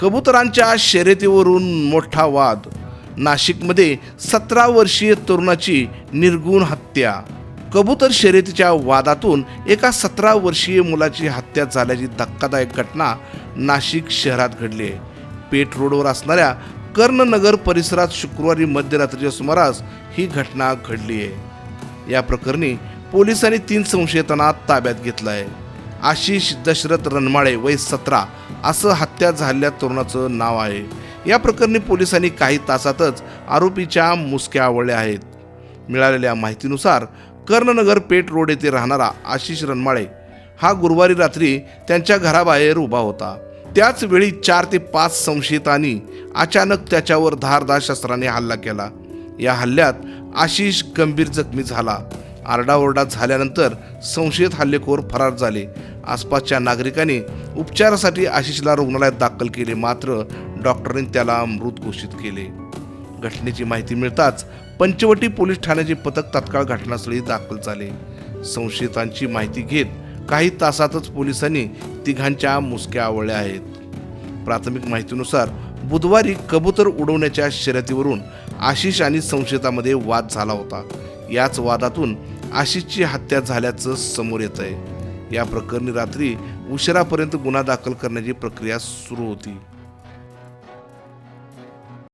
कबुतरांच्या शर्यतीवरून मोठा वाद. नाशिकमध्ये सतरा वर्षीय तरुणाची निर्गुण हत्या. कबूतर शर्यतीच्या वादातून एका सतरा वर्षीय मुलाची हत्या झाल्याची धक्कादायक घटना नाशिक शहरात घडली आहे. पेठ रोडवर असणाऱ्या कर्णनगर परिसरात शुक्रवारी मध्यरात्रीच्या सुमारास ही घटना घडली आहे. या प्रकरणी पोलिसांनी तीन संशयितांना ताब्यात घेतलं आहे. आशिष दशरथ रणमाळे वय सतरा असं हत्या झालेल्या तरुणाचं नाव आहे. या प्रकरणी पोलिसांनी काही तासातच आरोपीच्या मुसक्या आवळल्या आहेत. मिळालेल्या माहितीनुसार कर्णनगर पेठ रोड येथे राहणारा आशिष रणमाळे हा गुरुवारी रात्री त्यांच्या घराबाहेर उभा होता. त्याच वेळी चार ते पाच संशयितांनी अचानक त्याच्यावर धारदार शस्त्राने हल्ला केला. या हल्ल्यात आशिष गंभीर जखमी झाला. आरडाओरडा झाल्यानंतर संशयित हल्लेखोर फरार झाले. आसपासच्या नागरिकांनी उपचारासाठी आशिषला रुग्णालयात दाखल केले मात्र डॉक्टरांनी त्याला मृत घोषित केले. घटनेची माहिती मिळताच पंचवटी पोलीस ठाण्याचे पथक तात्काळ घटनास्थळी दाखल झाले. संशयितांची माहिती घेत काही तासातच पोलिसांनी तिघांच्या मुसक्या आवळल्या आहेत. प्राथमिक माहितीनुसार बुधवारी कबूतर उडवण्याच्या शर्यतीवरून आशिष आणि संशयितामध्ये वाद झाला होता. याच वादातून आशिषची हत्या झाल्याचं समोर येत आहे या प्रकरणी रात्री उशिरापर्यंत गुन्हा दाखल करण्याची प्रक्रिया सुरू होती.